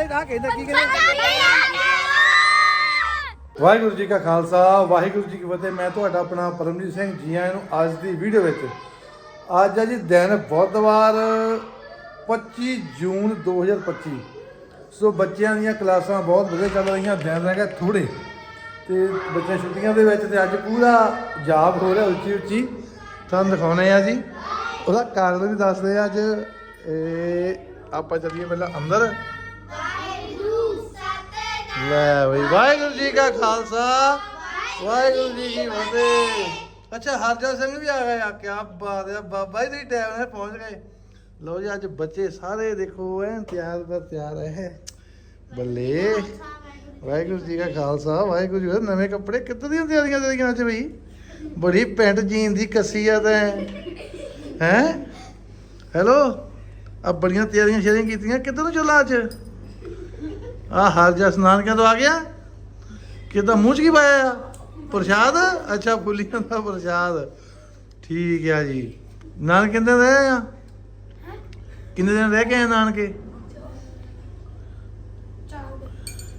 ਆ ਕਹਿੰਦਾ ਕੀ ਕਹਿੰਦਾ? ਵਾਹਿਗੁਰੂ ਜੀ ਕਾ ਖਾਲਸਾ ਵਾਹਿਗੁਰੂ ਜੀ ਕੀ ਫਤਿਹ। ਮੈਂ ਤੁਹਾਡਾ ਆਪਣਾ ਪਰਮਜੀਤ ਸਿੰਘ ਜੀ ਆਇਆਂ ਨੂੰ ਅੱਜ ਦੀ ਵੀਡੀਓ ਵਿੱਚ। ਅੱਜ ਹੈ ਜੀ ਦਿਨ ਬੁੱਧਵਾਰ 25 ਜੂਨ 2025 ਸੋ ਬੱਚਿਆਂ ਦੀਆਂ ਕਲਾਸਾਂ ਬਹੁਤ ਵਧੀਆ ਚੱਲ ਰਹੀਆਂ ਦਿਨ ਰਹਿ ਗਏ ਥੋੜੇ ਤੇ ਬੱਚੇ ਛੁੱਟੀਆਂ ਦੇ ਵਿੱਚ ਤੇ ਅੱਜ ਪੂਰਾ ਜਾਬ ਹੋ ਰਿਹਾ ਉੱਚੀ ਉੱਚੀ। ਤੁਹਾਨੂੰ ਦਿਖਾਉਣੇ ਆ ਜੀ। ਉਹਦਾ ਕਾਰਨ ਵੀ ਦੱਸਦੇ ਆ ਅੱਜ। ਇਹ ਆਪਾਂ ਚੱਲੀਏ ਪਹਿਲਾਂ ਅੰਦਰ। ਲੈ ਬਈ, ਵਾਹਿਗੁਰੂ ਜੀ ਕਾ ਖਾਲਸਾ, ਵਾਹਿਗੁਰੂ ਜੀ ਕੀ ਫਤਿਹ। ਅੱਛਾ ਹਰਜਨ ਸਿੰਘ ਵੀ ਆ ਗਏ ਆ ਕੀ ਬਾਤ ਹੈ। ਬਾਬਾ ਜੀ ਦੀ ਟਾਈਮ ਨਾਲ ਪਹੁੰਚ ਗਏ। ਲੋ ਜੀ, ਅੱਜ ਬੱਚੇ ਸਾਰੇ ਦੇਖੋ ਐ ਤਿਆਰ ਬਰ ਤਿਆਰ ਹੈ। ਬੱਲੇ, ਵਾਹਿਗੁਰੂ ਜੀ ਕਾ ਖਾਲਸਾ, ਵਾਹਿਗੁਰੂ ਜੀ ਨਵੇਂ ਕੱਪੜੇ ਕਿੱਦਾਂ ਦੀਆਂ ਤਿਆਰੀਆਂ ਤੇਰੀਆਂ ਅੱਜ ਬਈ? ਬੜੀ ਪੈਂਟ ਜੀਨ ਦੀ ਕੱਸੀ ਆ ਤੈਂ। ਹੈ? ਹੈਲੋ? ਆ ਬੜੀਆਂ ਤਿਆਰੀਆਂ ਸ਼ੇਰੀਆਂ ਕੀਤੀਆਂ। ਕਿੱਧਰ ਨੂੰ ਚੱਲਾ ਅੱਜ? ਆ ਹਾਲ ਜਿਹਾ ਇਸ਼ਨਾਨ ਕਦੋਂ ਆ ਗਿਆ? ਕਿਦਾਂ ਮੂੰਹ ਚ ਕੀ ਪਾਇਆ ਪ੍ਰਸ਼ਾਦ? ਅੱਛਾ, ਫੁੱਲੀਆਂ ਦਾ ਪ੍ਰਸ਼ਾਦ। ਠੀਕ ਆ ਜੀ। ਨਾਨਕ ਕਿੰਨੇ ਰਹੇ ਆ? ਕਿੰਨੇ ਦਿਨ ਰਹਿ ਗਏ ਨਾਨਕੇ?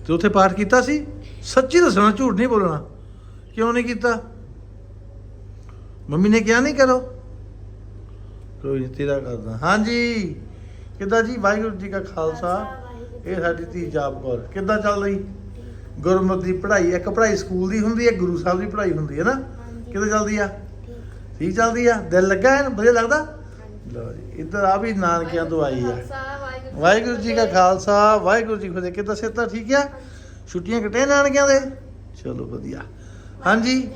ਤੇ ਉੱਥੇ ਪਾਠ ਕੀਤਾ ਸੀ? ਸੱਚੀ ਦੱਸਣਾ, ਝੂਠ ਨਹੀਂ ਬੋਲਣਾ। ਕਿਉਂ ਨਹੀਂ ਕੀਤਾ? ਮੰਮੀ ਨੇ ਕਿਹਾ ਨਹੀਂ ਕਰੋ? ਕੋਈ ਨਹੀਂ ਤੇਰਾ ਕਰਦਾ। ਹਾਂਜੀ। ਕਿੱਦਾਂ ਜੀ? ਵਾਹਿਗੁਰੂ ਜੀ ਕਾ ਖਾਲਸਾ। ਇਹ ਸਾਡੀ ਧੀ ਜਾਪ ਕੌਰ। ਕਿੱਦਾਂ ਚੱਲ ਰਹੀ? ਗੁਰਮਤਿ ਦੀ ਪੜ੍ਹਾਈ ਇੱਕ ਪੜ੍ਹਾਈ ਸਕੂਲ ਦੀ ਹੁੰਦੀ ਹੈ ਗੁਰੂ ਸਾਹਿਬ ਦੀ ਪੜ੍ਹਾਈ ਹੁੰਦੀ ਹੈ ਨਾ? ਕਿੱਦਾਂ ਚੱਲਦੀ ਆ? ਠੀਕ ਚੱਲਦੀ ਆ? ਦਿਲ ਲੱਗਾ ਹੈ ਵਧੀਆ ਲੱਗਦਾ? ਲਓ ਜੀ ਇੱਧਰ ਆ ਵੀ ਨਾਨਕਿਆਂ ਤੋਂ ਆਈ ਆ। ਵਾਹਿਗੁਰੂ ਜੀ ਕਾ ਖਾਲਸਾ ਵਾਹਿਗੁਰੂ ਜੀ ਕੀ ਫਤਿਹ। ਕਿੱਦਾਂ ਸਿਹਤਾਂ ਠੀਕ ਆ? ਛੁੱਟੀਆਂ ਕੱਟੇ ਨਾਨਕਿਆਂ ਦੇ? ਚਲੋ ਵਧੀਆ। ਹਾਂਜੀ?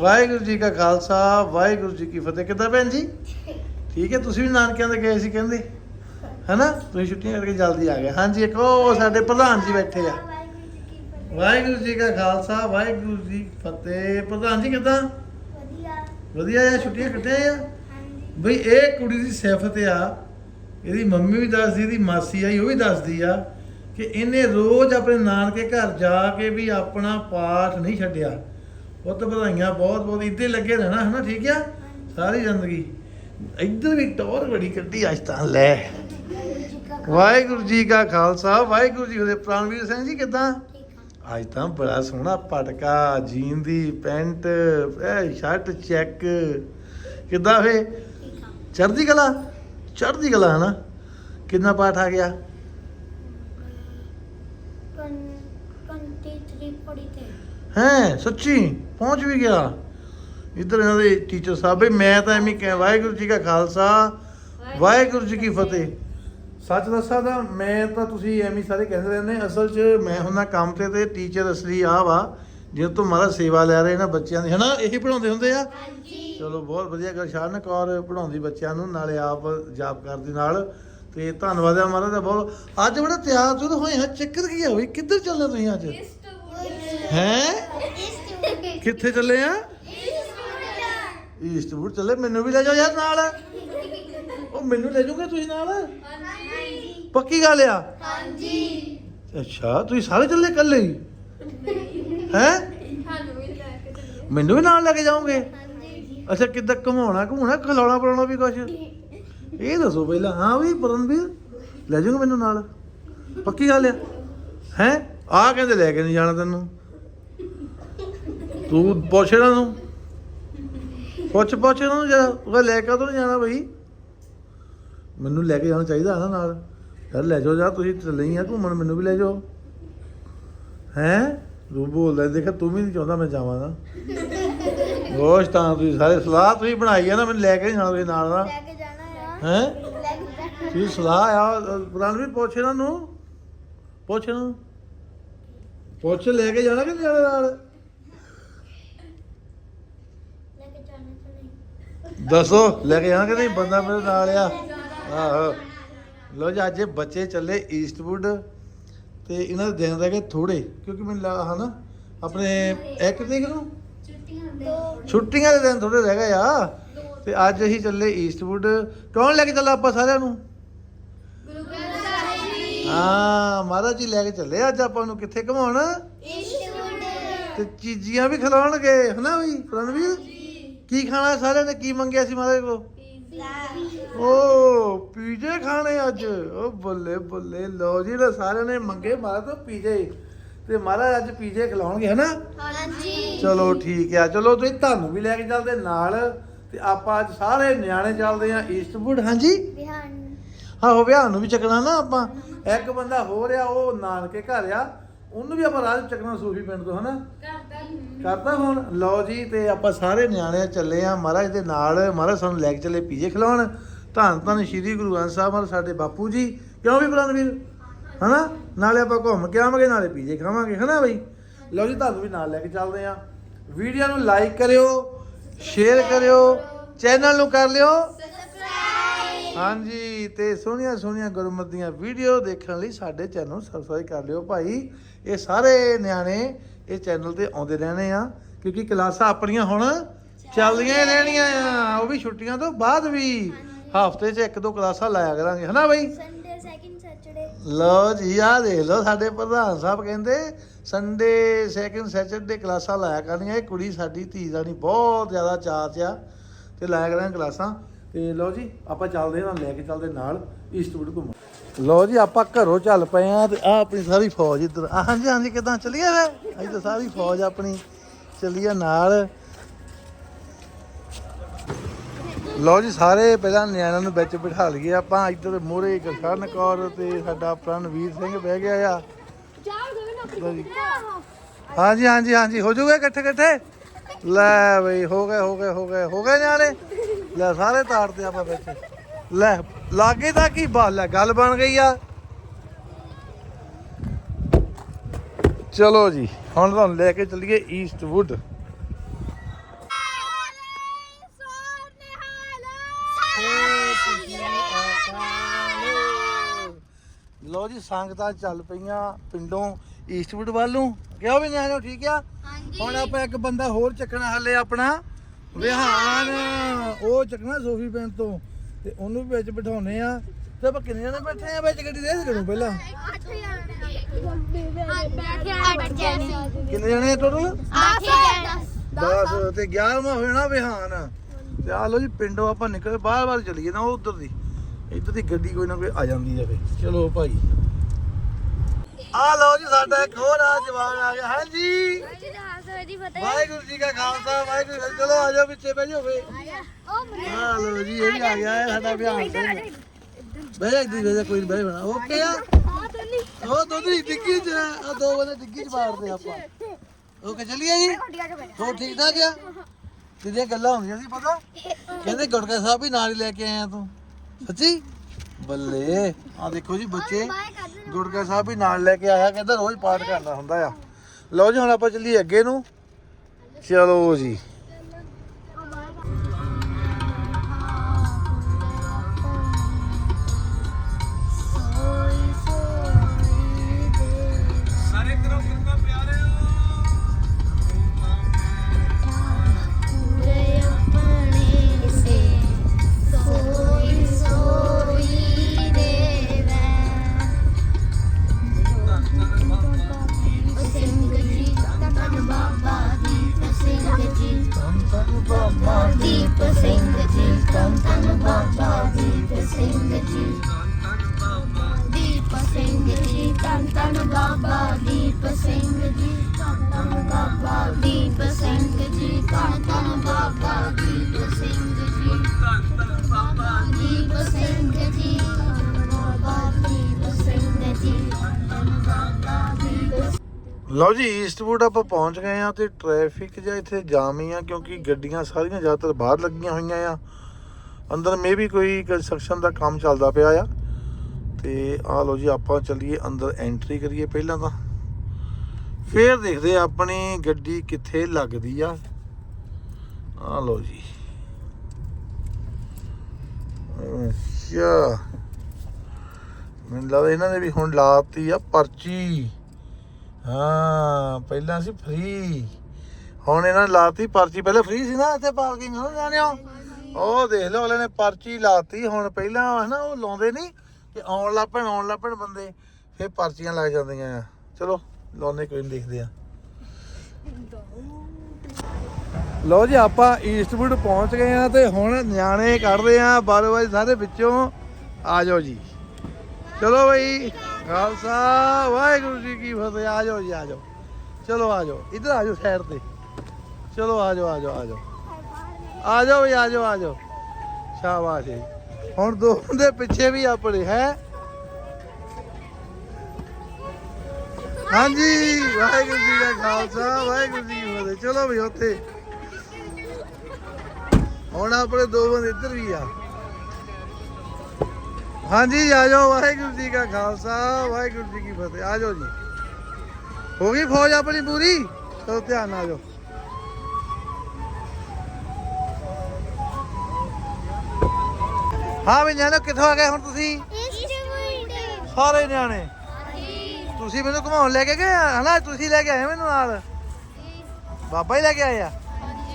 ਵਾਹਿਗੁਰੂ ਜੀ ਕਾ ਖਾਲਸਾ ਵਾਹਿਗੁਰੂ ਜੀ ਕੀ ਫਤਿਹ। ਕਿੱਦਾਂ ਭੈਣ ਜੀ? ਠੀਕ ਹੈ ਤੁਸੀਂ ਵੀ ਨਾਨਕਿਆਂ ਦੇ ਗਏ ਸੀ ਕਹਿੰਦੇ? ਹੈਨਾ? ਤੁਸੀਂ ਛੁੱਟੀਆਂ ਕਰਕੇ ਜਲਦੀ ਆ ਗਏ। ਹਾਂਜੀ ਇੱਕ ਉਹ ਸਾਡੇ ਪ੍ਰਧਾਨ ਜੀ ਬੈਠੇ ਆ। ਵਾਹਿਗੁਰੂ ਜੀ ਕਾ ਖਾਲਸਾ ਵਾਹਿਗੁਰੂ ਜੀ ਕੀ ਫਤਿਹ। ਪ੍ਰਧਾਨ ਜੀ ਕਿੱਦਾਂ? ਵਧੀਆ। ਆ ਛੁੱਟੀਆਂ ਕੱਟੇ ਆ? ਬਈ ਇਹ ਕੁੜੀ ਦੀ ਸਿਫਤ ਆ ਇਹਦੀ ਮੰਮੀ ਵੀ ਦੱਸਦੀ ਇਹਦੀ ਮਾਸੀ ਆਈ ਉਹ ਵੀ ਦੱਸਦੀ ਆ ਕਿ ਇਹਨੇ ਰੋਜ਼ ਆਪਣੇ ਨਾਨਕੇ ਘਰ ਜਾ ਕੇ ਵੀ ਆਪਣਾ ਪਾਠ ਨਹੀਂ ਛੱਡਿਆ। ਉਹ ਤਾਂ ਵਧਾਈਆਂ ਬਹੁਤ ਬਹੁਤ। ਇੱਥੇ ਲੱਗੇ ਰਹਿਣਾ ਹਨਾ? ਠੀਕ ਆ? ਸਾਰੀ ਜ਼ਿੰਦਗੀ। ਇੱਧਰ ਵੀ ਟੌਰ ਬੜੀ ਕੱਢੀ ਅੱਜ ਤਾਂ ਲੈ। ਵਾਹਿਗੁਰੂ ਜੀ ਕਾ ਖਾਲਸਾ ਵਾਹਿਗੁਰੂ ਜੀ ਦੇ ਪ੍ਰਾਨਵੀਰ ਸਿੰਘ ਜੀ ਕਿਦਾਂ? ਅੱਜ ਤਾਂ ਬੜਾ ਸੋਹਣਾ ਪਟਕਾ ਜੀਨ ਦੀ ਪੈਂਟ ਇਹ ਸ਼ਰਟ ਚੈੱਕ ਕਿੱਦਾਂ ਫੇ? ਚੜ੍ਹਦੀ ਕਲਾ? ਚੜ੍ਹਦੀ ਕਲਾ ਹਨਾ? ਕਿੰਨਾ ਪਾਠ ਆ ਗਿਆ? ਹੈ ਸੱਚੀ? ਪਹੁੰਚ ਵੀ ਗਿਆ। ਇੱਧਰ ਇਹਨਾਂ ਦੇ ਟੀਚਰ ਸਾਹਿਬ ਮੈਂ ਤਾਂ ਐਵੇਂ ਕਹਿ ਵਾਹਿਗੁਰੂ ਜੀ ਕਾ ਖਾਲਸਾ ਵਾਹਿਗੁਰੂ ਜੀ ਕੀ ਫਤਿਹ। ਸੱਚ ਦੱਸਾਂ ਤਾਂ ਮੈਂ ਤਾਂ ਤੁਸੀਂ ਐਵੇਂ ਸਾਰੇ ਕਹਿੰਦੇ ਰਹਿੰਦੇ ਅਸਲ 'ਚ ਮੈਂ ਹੁੰਦਾ ਕੰਮ ਤੇ ਤੇ ਟੀਚਰ ਅਸਲੀ ਆ ਵਾ ਜੇ ਤੋਂ ਮਾਰਾ ਸੇਵਾ ਲੈ ਰਹੇ ਨਾ ਬੱਚਿਆਂ ਦੀ ਹਨਾ? ਇਹੀ ਪੜਾਉਂਦੇ ਹੁੰਦੇ ਆ? ਚਲੋ ਬਹੁਤ ਵਧੀਆ ਗੱਲ ਸ਼ਰਨ ਕੌਰ ਪੜਾਉਂਦੀ ਬੱਚਿਆਂ ਨੂੰ ਨਾਲੇ ਆਪ ਜਾਪ ਕਰਦੀ ਨਾਲ। ਤੇ ਧੰਨਵਾਦ ਆ ਮਹਾਰਾਜ ਦਾ ਬਹੁਤ। ਅੱਜ ਬੜਾ ਤਿਆਰ ਤੁਰ ਹੋਏ ਹਾਂ ਚੱਕਰ ਕੀ ਹੋਈ ਕਿੱਧਰ ਚੱਲੇ ਤੁਸੀਂ ਅੱਜ? ਹੈ? ਕਿੱਥੇ ਚੱਲੇ ਆ? ਈਸਟਵੁੱਡ ਚੱਲੇ ਮੈਨੂੰ ਵੀ ਲੈ ਜਾਓ ਯਾਰ ਨਾਲ। ਉਹ ਮੈਨੂੰ ਲੈ ਜਾਓਗੇ ਤੁਸੀਂ ਨਾਲ? ਪੱਕੀ ਗੱਲ ਆ? ਅੱਛਾ ਤੁਸੀਂ ਸਾਰੇ ਚੱਲੇ ਇਕੱਲੇ ਹੀ? ਹੈ? ਮੈਨੂੰ ਵੀ ਨਾਲ ਲੈ ਕੇ ਜਾਓਗੇ? ਅੱਛਾ ਕਿੱਦਾਂ ਘੁਮਾਉਣਾ ਘੁਮਾਉਣਾ ਖਿਲਾਉਣਾ ਪਲਾਉਣਾ ਵੀ ਕੁਛ? ਇਹ ਦੱਸੋ ਪਹਿਲਾਂ ਹਾਂ ਵੀ ਪਰਮਵੀਰ ਲੈ ਜਾਓਗੇ ਮੈਨੂੰ ਨਾਲ? ਪੱਕੀ ਗੱਲ ਆ? ਹੈ? ਆ ਕਹਿੰਦੇ ਲੈ ਕੇ ਨਹੀਂ ਜਾਣਾ ਤੈਨੂੰ। ਤੂੰ ਪੁੱਛ ਇਹਨਾਂ ਨੂੰ। ਪੁੱਛ ਪੁੱਛ ਇਹਨਾਂ ਨੂੰ ਜਰਾ ਉਹ ਲੈ ਕੇ ਤਾਂ ਨਹੀਂ ਜਾਣਾ ਬਈ। ਮੈਨੂੰ ਲੈ ਕੇ ਜਾਣਾ ਚਾਹੀਦਾ ਨਾ ਨਾਲ। ਯਾਰ ਲੈ ਜਾਓ ਜਾ ਤੁਸੀਂ ਚੱਲੇ ਹੀ ਆ ਘੁੰਮਣ ਮੈਨੂੰ ਵੀ ਲੈ ਜਾਓ। ਹੈ? ਤੂੰ ਬੋਲਦਾ ਦੇਖ ਤੂੰ ਵੀ ਨਹੀਂ ਚਾਹੁੰਦਾ ਮੈਂ ਜਾਵਾਂ ਨਾ। ਗੋਸ਼ ਤਾਂ ਤੁਸੀਂ ਸਾਰੇ ਸਲਾਹ ਤੁਸੀਂ ਬਣਾਈ ਆ ਨਾ ਮੈਨੂੰ ਲੈ ਕੇ ਨਹੀਂ ਜਾਣਾ ਤੁਸੀਂ ਨਾਲ ਨਾ ਹੈ? ਤੁਸੀਂ ਸਲਾਹ ਆ ਪ੍ਰਧਾਨ ਵੀ ਪੁੱਛ ਇਹਨਾਂ ਨੂੰ। ਪੁੱਛ ਨੂੰ। ਪੁੱਛ ਲੈ ਕੇ ਜਾਣਾ ਕਿ ਨਹੀਂ ਜਾਣਾ ਨਾਲ? ਦੱਸੋ ਲੈ ਕੇ ਜਾਣਾ ਕਿ ਨਹੀਂ? ਬੰਦਾ ਮੇਰੇ ਨਾਲ ਆ। ਆਹੋ ਲੋ ਜੀ ਅੱਜ ਇਹ ਬੱਚੇ ਚੱਲੇ ਈਸਟਵੁੱਡ ਤੇ ਇਹਨਾਂ ਦੇ ਦਿਨ ਰਹਿ ਗਏ ਥੋੜੇ ਕਿਉਂਕਿ ਮੈਨੂੰ ਲੱਗਾ ਹਨਾ ਆਪਣੇ ਇੱਕ ਤਰੀਕ ਨੂੰ? ਛੁੱਟੀਆਂ ਦੇ ਦਿਨ ਥੋੜੇ ਰਹਿ ਗਏ ਆ। ਤੇ ਅੱਜ ਅਸੀਂ ਚੱਲੇ ਈਸਟਵੁੱਡ ਕੌਣ ਲੈ ਕੇ ਚੱਲਾ ਆਪਾਂ ਸਾਰਿਆਂ ਨੂੰ? ਹਾਂ ਮਹਾਰਾਜ ਜੀ ਲੈ ਕੇ ਚੱਲੇ ਅੱਜ ਆਪਾਂ ਨੂੰ ਕਿੱਥੇ ਘਮਾਉਣ? ਤੇ ਚੀਜ਼ੀਆਂ ਵੀ ਖਿਲਾਉਣਗੇ ਹਨਾ ਵੀ ਰਣਵੀਰ ਕੀ ਖਾਣਾ ਸਾਰਿਆਂ ਨੇ ਕੀ ਮੰਗਿਆ ਸੀ ਮਹਾਰਾਜ ਕੋਲ? ਓ ਪੀਜੇ ਖਾਣੇ ਅੱਜ। ਓ ਬੱਲੇ ਬੱਲੇ ਲੋ ਜੀ ਲੈ ਸਾਰਿਆਂ ਨੇ ਮੰਗੇ ਮਾਰਾ ਤੋਂ ਪੀਜੇ। ਤੇ ਮਹਾਰਾਜ ਅੱਜ ਪੀਜੇ ਖਿਲਾਉਣਗੇ ਹਨਾ? ਹਾਂਜੀ। ਚਲੋ ਠੀਕ ਆ ਚਲੋ ਤੁਸੀਂ ਤੁਹਾਨੂੰ ਵੀ ਲੈ ਕੇ ਚੱਲਦੇ ਨਾਲ ਤੇ ਆਪਾਂ ਅੱਜ ਸਾਰੇ ਨਿਆਣੇ ਚੱਲਦੇ ਆ ਈਸਟਵੁੱਡ ਹਾਂਜੀ? ਵਿਹਾਨ ਆਹੋ ਵਿਆਹ ਨੂੰ ਵੀ ਚੱਕਣਾ ਨਾ ਆਪਾਂ। ਇੱਕ ਬੰਦਾ ਹੋ ਰਿਹਾ ਉਹ ਨਾਨਕੇ ਘਰ ਆ। ਉਹਨੂੰ ਵੀ ਆਪਾਂ 'ਚ ਚੱਕਣਾ ਸੂਫੀ ਪਿੰਡ ਤੋਂ ਹਨਾ? ਕਰਦਾ ਹੁਣ। ਲਓ ਜੀ ਤੇ ਆਪਾਂ ਸਾਰੇ ਨਿਆਣੇ ਚੱਲੇ ਆ। ਮਹਾਰਾਜ ਦੇ ਨਾਲ ਮਹਾਰਾਜ ਸਾਨੂੰ ਲੈ ਕੇ ਚੱਲੇ ਪੀਜੇ ਖਿਲਾਉਣ। ਧੰਨ ਧੰਨ ਸ਼੍ਰੀ ਗੁਰੂ ਗ੍ਰੰਥ ਸਾਹਿਬ ਮਹਾਰਾਜ ਸਾਡੇ ਬਾਪੂ ਜੀ। ਕਿਉਂ ਵੀ ਪ੍ਰਣਵੀਰ? ਹਨਾ? ਨਾਲੇ ਆਪਾਂ ਘੁੰਮ ਕੇ ਆਵਾਂਗੇ ਨਾਲੇ ਪੀਜੇ ਖਾਵਾਂਗੇ ਹਨਾ ਬਈ? ਲਓ ਜੀ ਤੁਹਾਨੂੰ ਵੀ ਨਾਲ ਲੈ ਕੇ ਚੱਲਦੇ ਆ। ਵੀਡੀਓ ਨੂੰ ਲਾਈਕ ਕਰਿਓ ਸ਼ੇਅਰ ਕਰਿਓ ਚੈਨਲ ਨੂੰ ਕਰ ਲਿਓ। ਹਾਂਜੀ ਤੇ ਸੋਹਣੀਆਂ ਸੋਹਣੀਆਂ ਗੁਰਮਤਿ ਦੀਆਂ ਵੀਡੀਓ ਦੇਖਣ ਲਈ ਸਾਡੇ ਚੈਨਲ ਨੂੰ ਸਬਸਕ੍ਰਾਈਬ ਕਰ ਲਿਓ ਭਾਈ। ਇਹ ਸਾਰੇ ਨਿਆਣੇ ਇਹ ਚੈਨਲ ਤੇ ਆਉਂਦੇ ਰਹਿਣੇ ਆ ਕਿਉਂਕਿ ਕਲਾਸਾਂ ਆਪਣੀਆਂ ਹੁਣ ਚੱਲਦੀਆਂ ਹੀ ਰਹਿਣੀਆਂ ਆ। ਉਹ ਵੀ ਛੁੱਟੀਆਂ ਤੋਂ ਬਾਅਦ ਵੀ ਹਫ਼ਤੇ 'ਚ ਇੱਕ ਦੋ ਕਲਾਸਾਂ ਲਾਇਆ ਕਰਾਂਗੇ ਹਨਾ ਬਾਈ? ਸੰਡੇ ਸੈਕਿੰਡ ਲਓ ਜੀ ਆ ਦੇਖ ਲਓ ਸਾਡੇ ਪ੍ਰਧਾਨ ਸਾਹਿਬ ਕਹਿੰਦੇ ਸੰਡੇ ਸੈਕਿੰਡ ਸੈਚਰਡੇ ਕਲਾਸਾਂ ਲਾਇਆ ਕਰਨੀਆਂ। ਇਹ ਕੁੜੀ ਸਾਡੀ ਧੀ ਦਾ ਨਹੀਂ ਬਹੁਤ ਜ਼ਿਆਦਾ ਚਾਅ ਆ। ਤੇ ਲਾਇਆ ਕਰਾਂਗੇ ਕਲਾਸਾਂ। ਤੇ ਲਓ ਜੀ ਆਪਾਂ ਚੱਲਦੇ ਹਾਂ ਲੈ ਕੇ ਚੱਲਦੇ ਨਾਲ ਈਸਟਵੁੱਡ ਘੁੰਮਣ। ਲਓ ਜੀ, ਆਪਾਂ ਘਰੋਂ ਚੱਲ ਪਏ ਆ ਤੇ ਆ ਆਪਣੀ ਸਾਰੀ ਫੌਜ ਇੱਧਰ। ਆ ਹਾਂਜੀ ਹਾਂਜੀ, ਕਿਦਾਂ ਚੱਲੀਏ ਵੇ ਅਸੀਂ ਤਾਂ ਸਾਰੀ ਫੌਜ ਆਪਣੀ ਚੱਲੀਏ ਨਾਲ। ਲਓ ਜੀ, ਸਾਰੇ ਪਹਿਲਾਂ ਨਿਆਣਿਆਂ ਨੂੰ ਵਿੱਚ ਬਿਠਾ ਲਈਏ। ਆਪਾਂ ਇੱਧਰ ਮੋਰੇ ਗਰਸ਼ਨ ਕੌਰ ਤੇ ਸਾਡਾ ਪ੍ਰਣਵੀਰ ਸਿੰਘ ਬਹਿ ਗਿਆ ਆ। ਹਾਂਜੀ ਹਾਂਜੀ ਹਾਂਜੀ, ਹੋ ਜੂਗੇ ਇਕੱਠੇ ਇਕੱਠੇ? ਲੈ ਬਈ, ਹੋ ਗਏ ਹੋ ਗਏ ਹੋ ਗਏ ਹੋ ਗਏ ਨਿਆਣੇ। ਲੈ, ਸਾਰੇ ਤਾੜਦੇ ਆਪਾਂ ਵਿੱਚ ਲੈ ਲਾਗੇ ਤਾਂ ਕੀ ਬਾ ਲੈ ਗੱਲ ਬਣ ਗਈ ਆ। ਚਲੋ ਜੀ ਹੁਣ ਤੁਹਾਨੂੰ ਲੈ ਕੇ ਚੱਲੀਏ ਈਸਟਵੁੱਡ ਲੋ ਜੀ ਸੰਗਤਾਂ ਚੱਲ ਪਈਆਂ ਪਿੰਡੋਂ ਈਸਟਵੁੱਡ ਵੱਲ। ਨੂੰ ਕਿਹਾ ਵੀ ਨਿਆਣੋ ਠੀਕ ਆ? ਹੁਣ ਆਪਾਂ ਇੱਕ ਬੰਦਾ ਹੋਰ ਚੱਕਣਾ ਹੱਲੇ ਆਪਣਾ। ਵਿਹਾਨ ਉਹ ਚੱਕਣਾ ਸੋਫੀ ਪਿੰਡ ਤੋਂ। ਤੇ ਉਹਨੂੰ ਵੀ ਵਿੱਚ ਬਿਠਾਉਨੇ ਆ। ਤੇ ਆਪਾਂ ਕਿੰਨੇ ਜਣੇ ਬੈਠੇ ਆ ਵਿੱਚ ਗੱਡੀ ਦੇ ਕਰੋ ਪਹਿਲਾਂ? ਕਿੰਨੇ ਜਣੇ ਟੋਟਲ 10 ਤੇ 11ਵਾਂ ਹੋ ਜਾਣਾ ਵਿਹਾਨ ਤੇ ਆ ਲੋ ਜੀ, ਪਿੰਡੋਂ ਆਪਾਂ ਨਿਕਲੇ ਬਾਹਰ ਬਾਹਰ ਚਲੀਏ ਨਾ ਉਧਰ ਦੀ। ਇੱਧਰ ਦੀ ਗੱਡੀ ਕੋਈ ਨਾ ਕੋਈ ਆ ਜਾਂਦੀ ਜਾਵੇ। ਚਲੋ ਭਾਈ। ਆ ਲੋ ਜੀ ਸਾਡਾ ਇੱਕ ਹੋਰ ਆ ਜਵਾਨ ਆ ਗਿਆ ਹਾਂਜੀ ਵਾਹਿਗੁਰੂ ਜੀ ਕਾ ਖਾਲਸਾ ਵਾਹਿਗੁਰੂ ਜੀ। ਚਲੋ ਆ ਜਾਓ ਪਿੱਛੇ ਬਹਿ ਜਾਓ ਫੇ ਆ ਲੋ ਜੀ ਇਹ ਵੀ ਆ ਗਿਆ ਹੈ ਸਾਡਾ ਸਿੰਘ ਬਹਿ ਜਾ ਇੱਧਰ ਬਹਿ ਜਾ ਕੋਈ ਨਹੀਂ ਬਹਿ ਬਣਾ। ਓਕੇ ਆ। ਉਹ ਦੋਦੀ ਡਿੱਗੀ ਚ ਆ ਦੋ ਬੰਦੇ ਡਿੱਗੀ ਚ ਮਾਰਦੇ ਆਪਾਂ। ਓਕੇ ਚੱਲੀਏ ਜੀ? ਹੋ ਠੀਕ ਠਾਕ ਆ? ਤੇਰੀਆਂ ਗੱਲਾਂ ਹੁੰਦੀਆਂ ਸੀ ਪਤਾ? ਕਹਿੰਦੇ ਗੁਟਕਾ ਸਾਹਿਬ ਵੀ ਨਾਲ ਹੀ ਲੈ ਕੇ ਆਇਆ ਤੂੰ। ਸੱਚੀ? ਬੱਲੇ। ਆ ਦੇਖੋ ਜੀ ਬੱਚੇ। ਗੁਟਕਾ ਸਾਹਿਬ ਵੀ ਨਾਲ ਲੈ ਕੇ ਆਇਆ, ਕਹਿੰਦਾ ਰੋਜ਼ ਪਾਠ ਕਰਨਾ ਹੁੰਦਾ ਆ। ਲਓ ਜੀ, ਹੁਣ ਆਪਾਂ ਚੱਲੀਏ ਅੱਗੇ ਨੂੰ। ਚਲੋ ਜੀ। ਲਓ ਜੀ ਈਸਟਵੁੱਡ ਆਪਾਂ ਪਹੁੰਚ ਗਏ ਆ ਤੇ ਟ੍ਰੈਫਿਕ ਜਾਂ ਇੱਥੇ ਜਾਮ ਹੀ ਆ ਕਿਉਂਕਿ ਗੱਡੀਆਂ ਸਾਰੀਆਂ ਜ਼ਿਆਦਾਤਰ ਬਾਹਰ ਲੱਗੀਆਂ ਹੋਈਆਂ ਆ। ਅੰਦਰ ਮੇ ਵੀ ਕੋਈ ਕੰਸਟਰਕਸ਼ਨ ਦਾ ਕੰਮ ਚੱਲਦਾ ਪਿਆ ਆ। ਤੇ ਆ ਲਓ ਜੀ, ਆਪਾਂ ਚੱਲੀਏ ਅੰਦਰ ਐਂਟਰੀ ਕਰੀਏ ਪਹਿਲਾਂ ਤਾਂ। ਫੇਰ ਦੇਖਦੇ ਆ ਆਪਣੀ ਗੱਡੀ ਕਿੱਥੇ ਲੱਗਦੀ ਆ। ਆ ਲਓ ਜੀ। ਅੱਛਾ। ਮੈਨੂੰ ਲੱਗਦਾ ਇਹਨਾਂ ਨੇ ਵੀ ਹੁਣ ਲਾਤੀ ਆ ਪਰਚੀ। ਹਾਂ, ਪਹਿਲਾਂ ਸੀ ਫ੍ਰੀ ਹੁਣ ਇਹਨਾਂ ਨੇ ਲਾਤੀ ਪਰਚੀ। ਪਹਿਲਾਂ ਫ੍ਰੀ ਸੀ ਨਾ ਇੱਥੇ ਪਾਰਕਿੰਗ ਹੋ ਜਾਣਿਓ। ਉਹ ਦੇਖ ਲਓ, ਅਗਲੇ ਨੇ ਪਰਚੀ ਲਾਤੀ। ਹੁਣ ਪਹਿਲਾਂ ਹੈ ਨਾ, ਉਹ ਲਾਉਂਦੇ ਨਹੀਂ ਕਿ ਆਉਣ ਲੱਪਣ ਆਉਣ ਲੱਪਣ ਬੰਦੇ, ਫਿਰ ਪਰਚੀਆਂ ਲੱਗ ਜਾਂਦੀਆਂ ਆ। ਚਲੋ ਲਾਉਣੇ ਕੋਈ ਨਹੀਂ ਦੇਖਦੇ ਆ। ਲੋ ਜੀ, ਆਪਾਂ ਈਸਟਵੁੱਡ ਪਹੁੰਚ ਗਏ ਆ ਤੇ ਹੁਣ ਨਿਆਣੇ ਕੱਢਦੇ ਆ। ਬਾਰੋ ਬਾਰੀ ਸਾਰੇ ਵਿੱਚੋਂ। ਆ ਜਾਓ ਜੀ। ਚਲੋ ਬਈ, ਖਾਲਸਾ, ਵਾਹਿਗੁਰੂ ਜੀ ਕੀ ਫਤਿਹ, ਆ ਜਾਓ ਜੀ, ਆ ਜਾਓ। ਚਲੋ, ਆ ਜਾਓ, ਇੱਧਰ ਆ ਜਾਓ ਸਾਈਡ ਤੇ। ਚਲੋ, ਆ ਜਾਓ ਆ ਜਾਓ ਆ ਜਾਓ। ਆ ਜਾਓ ਬਈ, ਆ ਜਾਓ ਆ ਜਾਓ। ਸ਼ਾਬਾਸ਼ ਜੀ। ਹੁਣ ਦੋ ਦੇ ਪਿੱਛੇ ਵੀ ਆਪਣੇ, ਹੈ? ਹਾਂਜੀ, ਵਾਹਿਗੁਰੂ ਜੀ ਦਾ ਖਾਲਸਾ, ਵਾਹਿਗੁਰੂ ਜੀ ਕੀ ਫਤਿਹ। ਚਲੋ ਵੀ ਉੱਥੇ। ਹੁਣ ਆਪਣੇ ਦੋ ਬੰਦੇ ਇੱਧਰ ਵੀ ਆ। ਹਾਂਜੀ ਆ ਜਾਓ। ਵਾਹਿਗੁਰੂ ਜੀ ਦਾ ਖਾਲਸਾ ਵਾਹਿਗੁਰੂ ਜੀ ਕੀ ਫਤਿਹ। ਆ ਜਾਓ ਜੀ। ਹੋ ਗਈ ਫੌਜ ਆਪਣੀ ਪੂਰੀ? ਚਲੋ ਧਿਆਨ ਨਾਲ ਆ ਜਾਓ। ਹਾਂ ਵੀ ਨਿਆਣੋ ਕਿੱਥੋਂ ਆ ਗਏ ਹੁਣ ਤੁਸੀਂ? ਸਾਰੇ ਨਿਆਣੇ। ਤੁਸੀਂ ਮੈਨੂੰ ਘੁਮਾਉਣ ਲੈ ਕੇ ਗਏ ਹਨਾ ਤੁਸੀਂ ਲੈ ਕੇ ਆਏ ਮੈਨੂੰ ਨਾਲ? ਬਾਬਾ ਹੀ ਲੈ ਕੇ ਆਏ ਆ?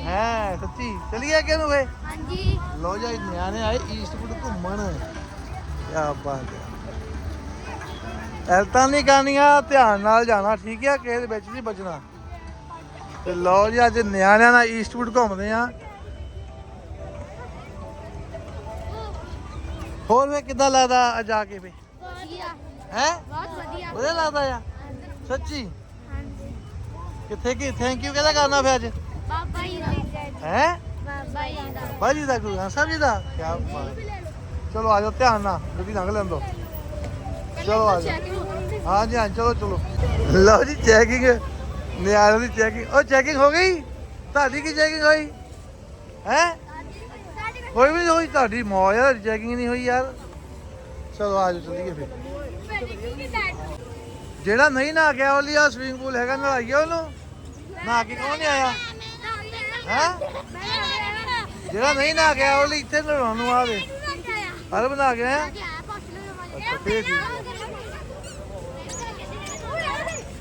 ਹੈ ਸੱਚੀ। ਚਲੀਏ ਕਿ ਨੂੰ ਵੇ ਹਾਂਜੀ। ਲੋ ਜੀ ਨਿਆਣੇ ਆਏ ਈਸਟਵੁੱਡ ਘੁੰਮਣ। ਕੀ ਬਾਤ ਹੈ। ਐਲਤਾਂ ਨਹੀਂ ਕਰਨੀਆਂ ਧਿਆਨ ਨਾਲ ਜਾਣਾ ਠੀਕ ਹੈ ਕਿਸੇ ਦੇ ਵਿੱਚ ਨਹੀਂ ਬਚਣਾ। ਤੇ ਲੋ ਜੀ ਅੱਜ ਨਿਆਣਿਆਂ ਨਾਲ ਈਸਟਵੁੱਡ ਘੁੰਮਦੇ ਆ ਹੋਰ ਵੇ ਕਿੱਦਾਂ ਲੱਗਦਾ ਆ ਜਾ ਕੇ ਵੇ? ਵਧੀਆ। ਹੈ? ਬਹੁਤ ਵਧੀਆ। ਵਧੀਆ ਲੱਗਦਾ ਆ? ਸੱਚੀ? ਹਾਂਜੀ ਕਿੱਥੇ ਕੀ ਥੈਂਕ ਯੂ ਕਿਹਦਾ ਕਰਨਾ ਫਿਰ ਅੱਜ? ਬਾਬਾ ਜੀ ਦਾ। ਹੈ? ਬਾਬਾ ਜੀ ਦਾ। ਬਾਜੀ ਦਾ ਗੁਰੂ ਸਾਹਿਬ ਜੀ ਦਾ? ਕੀ ਬਾਤ ਚਲੋ ਆ ਜਾਓ, ਧਿਆਨ ਨਾਲ, ਗੱਡੀ ਲੰਘ ਲੈਣ ਦੋ। ਚਲੋ ਆ ਜਾਓ। ਹਾਂਜੀ ਹਾਂ ਚਲੋ ਚਲੋ। ਲਓ ਜੀ ਚੈਕਿੰਗ ਨਿਆਣੇ ਦੀ ਚੈਕਿੰਗ ਉਹ ਚੈਕਿੰਗ ਹੋ ਗਈ? ਤੁਹਾਡੀ ਕੀ ਚੈਕਿੰਗ ਹੋਈ? ਹੈ? ਕੋਈ ਵੀ ਹੋਈ, ਤੁਹਾਡੀ ਮੌਜ ਆ ਚੈਕਿੰਗ ਨਹੀਂ ਹੋਈ ਯਾਰ। ਚਲੋ ਆ ਜਾਓ, ਚੱਲੀਏ ਫਿਰ। ਜਿਹੜਾ ਨਹੀਂ ਨਾ ਗਿਆ, ਉਹ ਲਈ ਆ ਸਵਿਮਿੰਗ ਪੂਲ ਹੈਗਾ, ਨਹਾਈਏ ਉਹਨੂੰ। ਨਹਾ ਕੇ ਕੌਣ ਨਹੀਂ ਆਇਆ? ਹੈ? ਜਿਹੜਾ ਨਹੀਂ ਨਾ ਗਿਆ, ਉਹ ਲਈ ਇੱਥੇ ਨਹਾਉਣ ਨੂੰ ਆਵੇ। ਹਰ ਬਣਾ ਕੇ ਆਇਆ?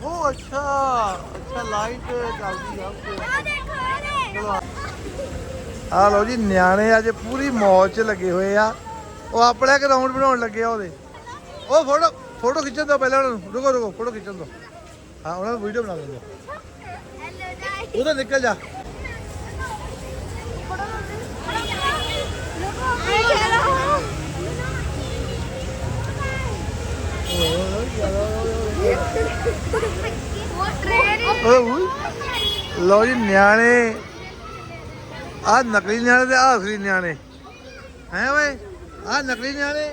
ਉਹ ਅੱਛਾ ਅੱਛਾ ਲਾਈਟ ਚੱਲਦੀ ਆ। ਚਲੋ। ਆ- ਲਓ ਜੀ ਨਿਆਣੇ ਅੱਜ ਪੂਰੀ ਮੌਜ 'ਚ ਲੱਗੇ ਹੋਏ ਆ। ਉਹ ਆਪਣਾ ਰਾਉਂਡ ਬਣਾਉਣ ਲੱਗੇ ਆ ਉਹਦੇ। ਉਹ ਫੋਟੋ ਫੋਟੋ ਖਿੱਚਣ ਦੋ ਪਹਿਲਾਂ ਉਹਨਾਂ ਨੂੰ। ਰੁਕੋ ਰੁਕੋ ਫੋਟੋ ਖਿੱਚਣ ਦੋ। ਹਾਂ ਉਹਨਾਂ ਨੂੰ ਵੀਡੀਓ ਬਣਾ ਲੈਂਦੇ ਉਹਦਾ ਨਿਕਲ ਜਾ। ਓਏ ਜੀ ਨਿਆਣੇ। ਆ ਨਕਲੀ ਨਿਆਣੇ ਤੇ ਆ ਅਸਲੀ ਨਿਆਣੇ। ਹੈ ਓਏ? ਆ ਨਕਲੀ ਨਿਆਣੇ।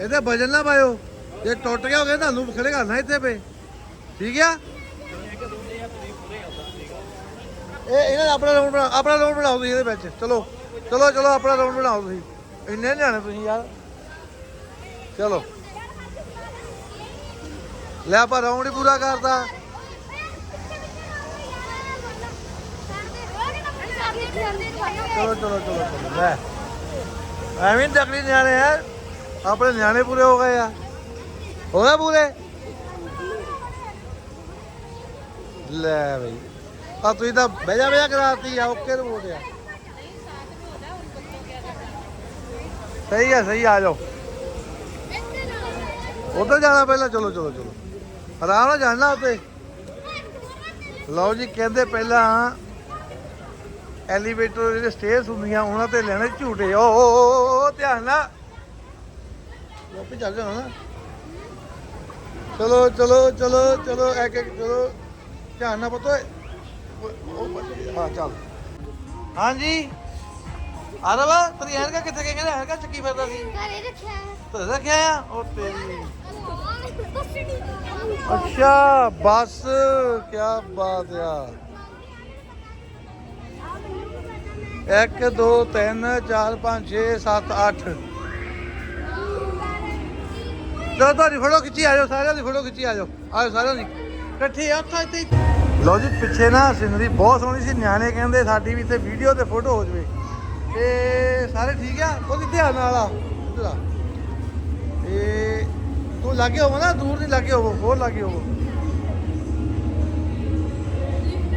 ਇਹਦੇ ਵਜਨ ਨਾ ਪਾਇਓ। ਜੇ ਟੁੱਟ ਗਿਆ ਹੋਗੇ ਤੁਹਾਨੂੰ ਖੜੇ ਕਰਨਾ ਇੱਥੇ ਪੇ ਠੀਕ ਆ? ਇਹ ਇਹਨਾਂ ਦਾ ਆਪਣਾ ਰਾਉਂਡ ਬਣਾ ਆਪਣਾ ਰਾਉਂਡ ਬਣਾਓ ਤੁਸੀਂ ਇਹਦੇ ਵਿੱਚ। ਚਲੋ। ਚਲੋ ਚਲੋ ਆਪਣਾ ਰਾਉਂਡ ਬਣਾਓ ਤੁਸੀਂ। ਇੰਨੇ ਨਿਆਣੇ ਤੁਸੀਂ ਯਾਰ। ਚਲੋ। ਲੈ ਆਪਾਂ ਰਾਉਂਡ ਹੀ ਪੂਰਾ ਕਰਤਾ। ਚਲੋ ਚਲੋ ਚਲੋ ਚਲੋ, ਲੈ। ਐਵੇਂ ਤਕੜੀ ਨਿਆਣੇ ਆ। ਆਪਣੇ ਨਿਆਣੇ ਪੂਰੇ ਹੋ ਗਏ ਆ। ਹੋ ਗਏ ਪੂਰੇ? ਲੈ ਬਈ। ਆ ਤੁਸੀਂ ਤਾਂ ਬਹਿਜਾ ਬਹਿਜਾ ਕਰਾਤੀ ਆ, ਓਕੇ ਰਿਪੋਰਟ ਆ ਸਹੀ ਆ ਸਹੀ ਆ ਜਾਓ। ਉਧਰ ਜਾਣਾ ਪਹਿਲਾਂ, ਚਲੋ ਚਲੋ ਚਲੋ। ਆਰਾਮ ਨਾਲ ਜਾਣਾ ਉੱਤੇ ਲਓ ਜੀ ਕਹਿੰਦੇ ਪਹਿਲਾਂ ਐਲੀਵੇਟਰ ਜਿਹੜੇ ਸਟੇਅਰਸ ਹੁੰਦੀਆਂ ਉਹਨਾਂ ਤੇ ਲੈਣੇ ਝੂਟੇ। ਓ ਧਿਆਨ ਨਾਲ। ਵਾਪਸ ਚੱਲ ਜਾਣਾ ਨਾ। ਚਲੋ ਚਲੋ ਚਲੋ ਚਲੋ ਇੱਕ ਇੱਕ ਚਲੋ। ਧਿਆਨ ਨਾਲ ਪੁੱਤ। ਹਾਂ ਚੱਲ। ਹਾਂਜੀ। ਆਰਵ ਤੇਰੀ ਐਨਕਾ ਕਿੱਥੇ ਗਈ ਕਹਿੰਦਾ ਚੱਕੀ ਫਿਰਦਾ ਸੀ। ਤੇ ਰੱਖਿਆ ਆ? ਉਹ ਤੇਰੀ। ਅੱਛਾ, ਬਸ ਕੀ ਬਾਤ ਆ। 1 2 3 4 5 6 7 8 ਚਲੋ ਤੁਹਾਡੀ ਫੋਟੋ ਖਿੱਚੀ ਆ ਜਾਓ ਸਾਰਿਆਂ ਦੀ ਫੋਟੋ ਖਿੱਚੀ ਆ ਜਾਓ ਆਓ ਸਾਰਿਆਂ ਦੀ। ਇਕੱਠੇ ਆ ਉੱਥੇ ਇੱਥੇ। ਹੀ। ਜੀ, ਪਿੱਛੇ ਨਾ ਸਿਨਰੀ ਬਹੁਤ ਸੋਹਣੀ ਸੀ, ਨਿਆਣੇ ਕਹਿੰਦੇ ਸਾਡੀ ਵੀ ਇੱਥੇ ਵੀਡੀਓ ਤੇ ਫੋਟੋ ਹੋ ਜਵੇ। ਤੇ ਸਾਰੇ ਠੀਕ ਆ? ਉਹਦੀ ਧਿਆਨ ਨਾਲ ਆ ਆ। ਤੇ ਤੂੰ ਲਾਗੇ ਹੋਵੋ ਨਾ ਦੂਰ ਨਹੀਂ ਲਾਗੇ ਹੋਵੋ ਹੋਰ ਲਾਗੇ ਹੋਵੋ।